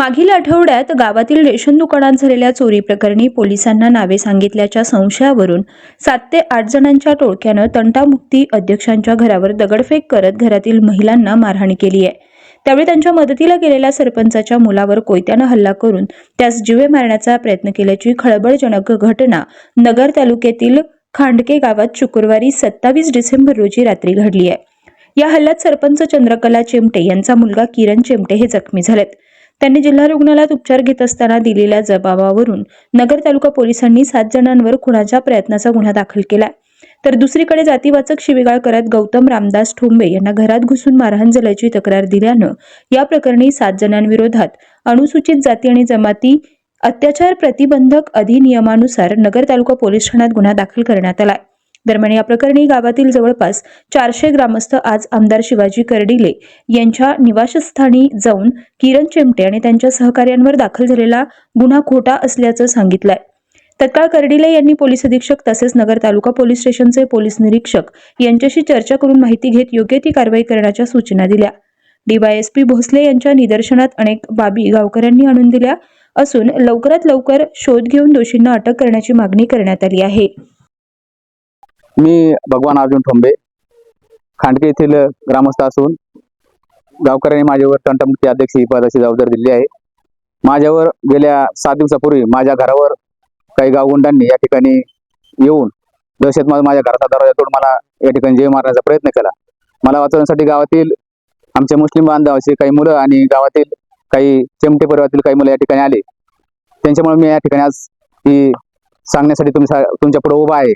मागील आठवड्यात गावातील रेशन दुकानात झालेल्या चोरी प्रकरणी पोलिसांना नावे सांगितल्याच्या संशयावरून सात ते आठ जणांच्या टोळक्यानं तंटामुक्ती अध्यक्षांच्या घरावर दगडफेक करत घरातील महिलांना मारहाण केली आहे. त्यावेळी त्यांच्या मदतीला गेलेल्या सरपंचाच्या मुलावर कोयत्यानं हल्ला करून त्यास जीवे मारण्याचा प्रयत्न केल्याची खळबळजनक घटना नगर तालुक्यातील खांडके गावात शुक्रवारी सत्तावीस डिसेंबर रोजी रात्री घडली आहे. या हल्ल्यात सरपंच चंद्रकला चिमटे यांचा मुलगा किरण चिमटे हे जखमी झालेत. त्यांनी जिल्हा रुग्णालयात उपचार घेत असताना दिलेल्या जबाबावरून नगर तालुका पोलिसांनी सात जणांवर खुनाच्या प्रयत्नाचा गुन्हा दाखल केला. तर दुसरीकडे जातीवाचक शिवीगाळ करत गौतम रामदास ठोंबे यांना घरात घुसून मारहाण झाल्याची तक्रार दिल्यानं या प्रकरणी सात जणांविरोधात अनुसूचित जाती आणि जमाती अत्याचार प्रतिबंधक अधिनियमानुसार नगर तालुका पोलीस ठाण्यात गुन्हा दाखल करण्यात आलाय दरम्यान या प्रकरणी गावातील जवळपास चारशे ग्रामस्थ आज आमदार शिवाजी कर्डिले यांच्या निवासस्थानी जाऊन किरण चिमटे आणि त्यांच्या सहकार्यांवर दाखल झालेला गुन्हा खोटा असल्याचं सांगितलंय. तत्काळ कर्डिले यांनी पोलीस अधीक्षक तसेच नगर तालुका पोलीस स्टेशनचे पोलीस निरीक्षक यांच्याशी चर्चा करून माहिती घेत योग्य ती कारवाई करण्याच्या सूचना दिल्या. डीवायएसपी भोसले यांच्या निदर्शनात अनेक बाबी गावकऱ्यांनी आणून दिल्या असून लवकरात लवकर शोध घेऊन दोषींना अटक करण्याची मागणी करण्यात आली आहे. मी भगवान अर्जुन ठोंबे खांडके येथील ग्रामस्थ असून गावकऱ्यांनी माझ्यावर तंटमुक्ती अध्यक्ष ही पदाची जबाबदारी दिली आहे. माझ्यावर गेल्या सात दिवसापूर्वी माझ्या घरावर काही गावगुंडांनी या ठिकाणी येऊन दहशत माझ्या घराचा दरवाजा तोडून मला या ठिकाणी जीव मारण्याचा प्रयत्न केला. मला वाचवण्यासाठी गावातील आमचे मुस्लिम बांधवाचे काही मुलं आणि गावातील काही चिमटे परिवारातील काही मुलं या ठिकाणी आले. त्यांच्यामुळे मी या ठिकाणी आज ही सांगण्यासाठी तुमच्या तुमच्यापुढे उभा आहे.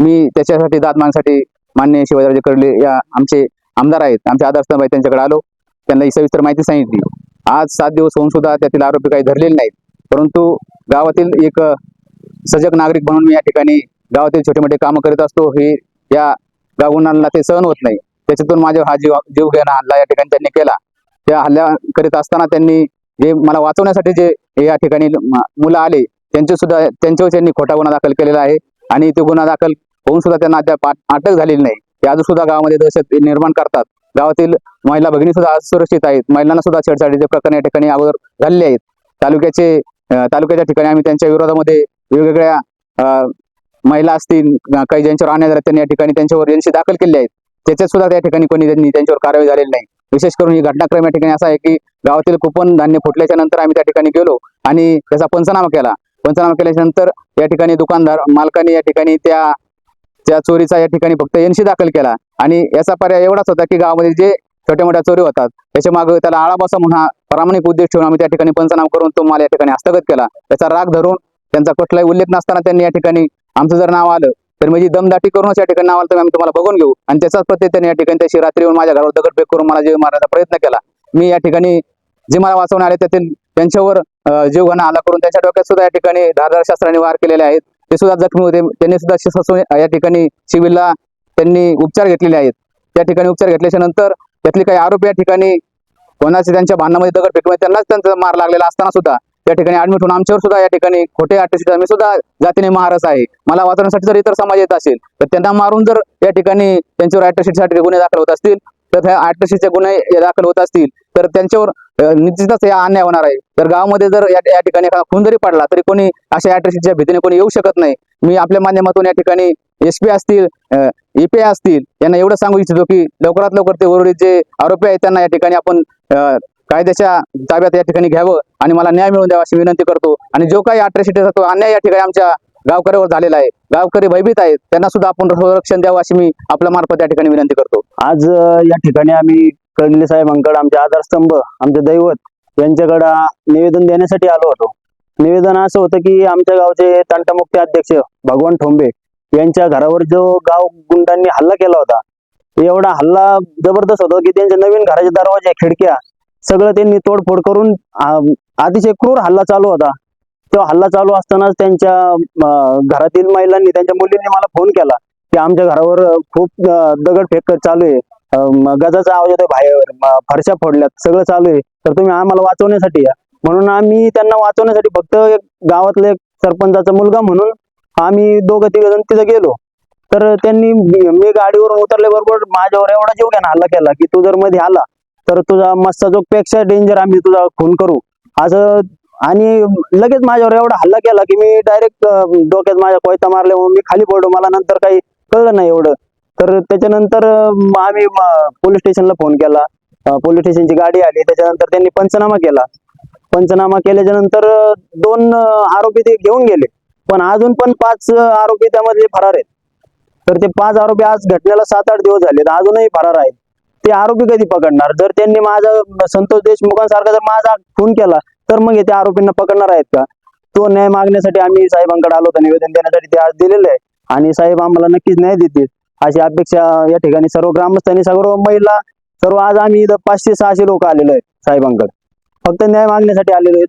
मी त्याच्यासाठी दाद मागण्यासाठी मान्य शिवाजीराजे कर्ले या आमचे आमदार आहेत आमचे आधारस्तंभ भाई त्यांच्याकडे आलो. त्यांना ही सविस्तर माहिती सांगितली. आज सात दिवस होऊन सुद्धा त्यातील आरोपी काही धरलेले नाहीत. परंतु गावातील एक सजग नागरिक म्हणून मी या ठिकाणी गावातील छोटे मोठे कामं करीत असतो. हे या गावगुणांना ते सहन होत नाही. त्याच्यातून माझ्या हा जीव जीव घेणा हल्ला या ठिकाणी त्यांनी केला. त्या हल्ल्या करीत असताना त्यांनी जे मला वाचवण्यासाठी जे हे या ठिकाणी मुलं आले त्यांचे सुद्धा त्यांच्यावर त्यांनी खोटा गुन्हा दाखल केलेला आहे. आणि तो गुन्हा दाखल होऊन सुद्धा त्यांना अद्याप अटक झालेली नाही. ते अजून सुद्धा गावामध्ये दहशत निर्माण करतात. गावातील महिला भगिनी सुद्धा असुरक्षित आहेत. महिलांना सुद्धा छेडछाडीचे प्रकरण या ठिकाणी अगोदर झालेले आहेत. तालुक्याचे तालुक्याच्या ठिकाणी आम्ही त्यांच्या विरोधामध्ये वेगवेगळ्या अं, महिला असतील काही ज्यांच्यावर आणण्यात झाला त्यांनी या ठिकाणी त्यांच्यावर एनशी दाखल केले आहेत. त्याच्यात सुद्धा त्या ठिकाणी कोणी त्यांनी त्यांच्यावर कारवाई झालेली नाही. विशेष करून ही घटनाक्रम या ठिकाणी असा आहे की गावातील कुपन धान्य फुटल्याच्या नंतर आम्ही त्या ठिकाणी गेलो आणि त्याचा पंचनामा केला. पंचनामा केल्याच्यानंतर या ठिकाणी दुकानदार मालकाने या ठिकाणी त्या त्या चोरीचा या ठिकाणी फक्त एनशी दाखल केला. आणि याचा पर्याय एवढाच होता की गावामध्ये जे छोट्या मोठ्या चोरी होतात त्याच्यामागे त्याला आळा बसा म्हणून हा प्रामाणिक उद्देश ठेवून आम्ही त्या ठिकाणी पंचनाम करून तो माल या ठिकाणी हस्तगत केला. त्याचा राग धरून त्यांचा कुठलाही उल्लेख नसताना त्यांनी या ठिकाणी आमचं जर नाव आलं तर म्हणजे दमदाटी करूनच या ठिकाणी नाव आलं तर आम्ही तुम्हाला बघून घेऊ. आणि त्याचाच प्रत्येक त्यांनी या ठिकाणी त्याची रात्री येऊन माझ्या घरावर दगडफेक करून मला जीव मारण्याचा प्रयत्न केला. मी या ठिकाणी जे मला वाचवणे आले त्यातील त्यांच्यावर जीवघाणा आला करून त्यांच्या डोक्यात सुद्धा या ठिकाणी धारदार शास्त्राने वार केलेले आहेत. ते सुद्धा जखमी होते. त्यांनी सुद्धा ससून या ठिकाणी सिव्हिलला त्यांनी उपचार घेतलेले आहेत. त्या ठिकाणी उपचार घेतल्याच्या नंतर त्यातले काही आरोपी या ठिकाणी कोणाचे त्यांच्या भांडणामध्ये दगड फेकून त्यांनाच त्यांचा मार लागलेला असताना सुद्धा त्या ठिकाणी ऍडमिट होऊन आमच्यावर सुद्धा या ठिकाणी खोटे अटॅच मी सुद्धा जातीने महारस आहे. मला वाचवण्यासाठी जर इतर समाज येत असेल तर त्यांना मारून जर या ठिकाणी त्यांच्यावर अटॅचिटीसाठी गुन्हे दाखल होत असतील तर ह्या अटॅचिटीचे गुन्हे दाखल होत असतील तर त्यांच्यावर निश्चितच या अन्याय होणार आहे. तर गावामध्ये जर या ठिकाणी एखादा खून जरी पडला तरी कोणी अशा अटॅचिटीच्या भीतीने कोणी येऊ शकत नाही. मी आपल्या माध्यमातून या ठिकाणी एसपी असतील ईपी असतील यांना एवढं सांगू इच्छितो की लवकरात लवकर ते उर्वरित जे आरोपी आहेत त्यांना या ठिकाणी आपण कायद्याच्या ताब्यात या ठिकाणी घ्यावं आणि मला न्याय मिळवून द्यावा अशी विनंती करतो. आणि जो काही अट्रॅसिटीचा तो अन्याय या ठिकाणी आमच्या गावकऱ्यावर झालेला आहे गावकरी भयभीत आहेत त्यांना सुद्धा आपण संरक्षण द्यावं अशी मी आपल्या मार्फत या ठिकाणी विनंती करतो. आज या ठिकाणी आम्ही कर्डिले साहेबांकडे आमचे आधारस्तंभ आमचे दैवत यांच्याकडं निवेदन देण्यासाठी आलो होतो. निवेदन असं होतं की आमच्या गावचे तंटामुक्ती अध्यक्ष भगवान ठोंबे यांच्या घरावर जो गाव गुंडांनी हल्ला केला होता एवढा हल्ला जबरदस्त होता की त्यांच्या नवीन घराचे दरवाजे खिडक्या सगळं त्यांनी तोडफोड करून अतिशय क्रूर हल्ला चालू होता. तो हल्ला चालू असतानाच त्यांच्या घरातील महिलांनी त्यांच्या मुलींनी मला फोन केला. की आमच्या घरावर खूप दगड फेक चालू आहे. गजाचा आवाज येतोय बाहेर फरशा फोडल्यात सगळं चालू आहे. तर तुम्ही आम्हाला वाचवण्यासाठी या. म्हणून आम्ही त्यांना वाचवण्यासाठी फक्त एक गावातले एक सरपंचाचा मुलगा म्हणून आम्ही दोघं तिघ जण तिथं गेलो. तर त्यांनी मी मी गाडीवरून उतरल्याबरोबर माझ्यावर एवढा जीव घ्यायला हल्ला केला की तू जर मध्ये आला तर तुझा मस्ताजोगपेक्षा डेंजर आम्ही तुझा खून करू. असं आणि लगेच माझ्यावर एवढा हल्ला केला की मी डायरेक्ट डोक्यात माझ्या कोयता मारल्यामुळे मी खाली पडलो. मला नंतर काही कळलं नाही एवढं. तर त्याच्यानंतर आम्ही पोलीस स्टेशनला फोन केला. पोलीस स्टेशनची गाडी आली. त्याच्यानंतर त्यांनी पंचनामा केला. पंचनामा केल्याच्यानंतर दोन आरोपी ते घेऊन गेले. पण अजून पण पाच आरोपी त्यामधले फरार आहेत. तर ते पाच आरोपी आज घटनेला सात आठ दिवस झाले अजूनही फरार आहेत. ते आरोपी कधी पकडणार? जर त्यांनी माझा संतोष देशमुखांसारखा जर माझा खून केला तर मग हे त्या आरोपींना पकडणार आहेत का? तो न्याय मागण्यासाठी आम्ही साहेबांकडे आलो होतो. निवेदन देण्यासाठी ते आज दिलेलं आहे. आणि साहेब आम्हाला नक्कीच न्याय देतील. अशी अपेक्षा या ठिकाणी सर्व ग्रामस्थांनी सर्व महिला सर्व आज आम्ही इथं पाचशे सहाशे लोक आलेलो आहेत साहेबांकडे. फक्त न्याय मागण्यासाठी आलेलो आहेत.